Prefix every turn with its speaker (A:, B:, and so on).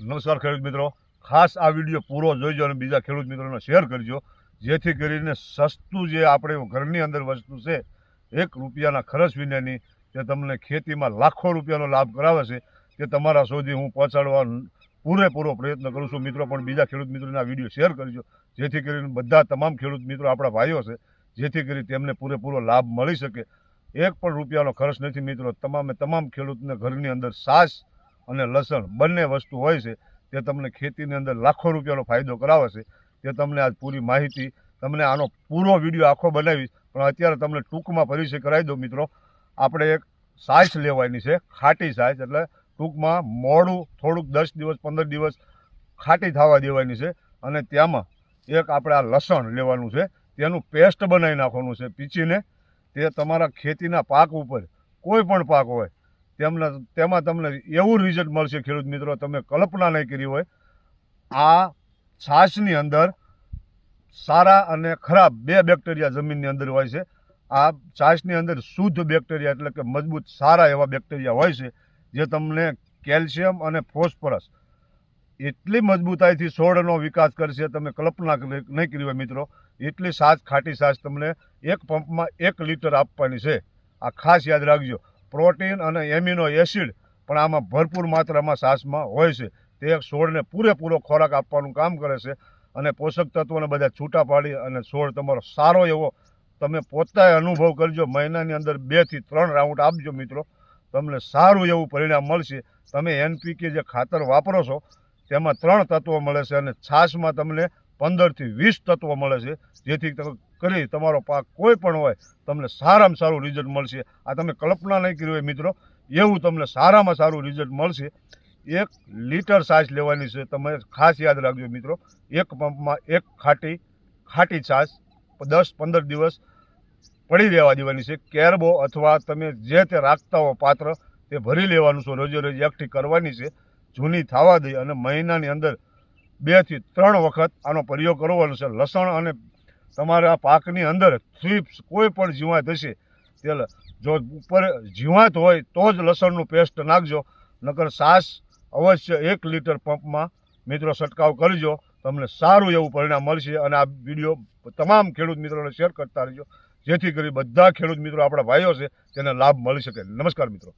A: નમસ્કાર ખેડૂત મિત્રો. ખાસ આ વીડિયો પૂરો જોઈજો અને બીજા ખેડૂત મિત્રોને શેર કરજો. જેથી કરીને સસ્તું જે આપણે ઘરની અંદર વસ્તુ છે, એક રૂપિયાના ખર્ચ વિનાની તે તમને ખેતીમાં લાખો રૂપિયાનો લાભ કરાવે છે, તે તમારા સુધી હું પહોંચાડવા પૂરેપૂરો પ્રયત્ન કરું છું. મિત્રો, પણ બીજા ખેડૂત મિત્રોને આ વીડિયો શેર કરજો. જેથી કરીને બધા તમામ ખેડૂત મિત્રો, આપણા ભાઈઓ છે, જેથી કરી તેમને પૂરેપૂરો લાભ મળી શકે. એક પણ રૂપિયાનો ખર્ચ નથી મિત્રો. તમામે તમામ ખેડૂતને ઘરની અંદર સાસ અને લસણ બંને વસ્તુ હોય છે, તે તમને ખેતીની અંદર લાખો રૂપિયાનો ફાયદો કરાવે છે તે તમને આજ પૂરી માહિતી, તમને આનો પૂરો વીડિયો આખો બનાવીશ, પણ અત્યારે તમને ટૂંકમાં પરિચય કરાવી દઉં મિત્રો. આપણે એક સાસ લેવાની છે, ખાટી સાસ એટલે ટૂંકમાં મોડું થોડુંક દસ દિવસ, પંદર દિવસ ખાટી થવા દેવાની છે. અને તેમાં એક આપણે આ લસણ લેવાનું છે, તેનું પેસ્ટ બનાવી નાખવાનું છે પીચીને. તે તમારા ખેતીના પાક ઉપર કોઈ પણ પાક હોય તેમના તેમાં તમને એવું રિઝલ્ટ મળશે ખેડૂત મિત્રો, તમે કલ્પના નહીં કરી હોય. આ છાશની અંદર સારા અને ખરાબ બે બેક્ટેરિયા જમીનની અંદર હોય છે. આ છાશની અંદર શુદ્ધ બેક્ટેરિયા એટલે કે મજબૂત સારા એવા બેક્ટેરિયા હોય છે, જે તમને કેલ્શિયમ અને ફોસ્ફરસ એટલી મજબૂતાઈથી છોડનો વિકાસ કરશે, તમે કલ્પના નહીં કરી હોય મિત્રો. એટલી સાસ ખાટી સાસ તમને એક પંપમાં એક લીટર આપવાની છે. આ ખાસ યાદ રાખજો. પ્રોટીન અને એમિનો એસિડ પણ આમાં ભરપૂર માત્રામાં સાસમાં હોય છે. તે છોડને પૂરેપૂરો ખોરાક આપવાનું કામ કરે છે અને પોષક તત્વોને બધા છૂટા પાડી અને છોડ તમારો સારો એવો તમે પોતાએ અનુભવ કરજો. મહિનાની અંદર બેથી ત્રણ રાઉન્ડ આપજો મિત્રો. તમને સારું એવું પરિણામ મળશે. તમે એનપીકે જે ખાતર વાપરો છો તેમાં ત્રણ તત્વો મળે છે અને છાશમાં તમને પંદરથી વીસ તત્વો મળે છે. જેથી તમે કરી તમારો પાક કોઈ પણ હોય, તમને સારામાં સારું રિઝલ્ટ મળશે. આ તમે કલ્પના નહીં કરી હોય મિત્રો, એવું તમને સારામાં સારું રિઝલ્ટ મળશે. એક લીટર છાશ લેવાની છે, તમે ખાસ યાદ રાખજો મિત્રો, એક પંપમાં એક ખાટી ખાટી છાશ દસ પંદર દિવસ પડી રહેવા દેવાની છે. કેરબો અથવા તમે જે તે રાખતા હો પાત્ર, તે ભરી લેવાનું છે. રોજે રોજ એકઠી કરવાની છે. જૂની થવા દઈ અને મહિનાની અંદર બેથી ત્રણ વખત આનો પ્રયોગ કરવાનો છે. લસણ અને તમારા પાકની અંદર થ્રીપ્સ કોઈ પણ જીવાત હશે તે જો ઉપર જીવાત હોય તો જ લસણનું પેસ્ટ નાખજો, નકર સાસ અવશ્ય એક લીટર પંપમાં મિત્રો છંટકાવ કરજો, તમને સારું એવું પરિણામ મળશે અને આ વીડિયો તમામ ખેડૂત મિત્રોને શેર કરતા રહેજો, જેથી કરી બધા ખેડૂત મિત્રો આપણા ભાઈઓ છે, તેને લાભ મળી શકે. નમસ્કાર મિત્રો.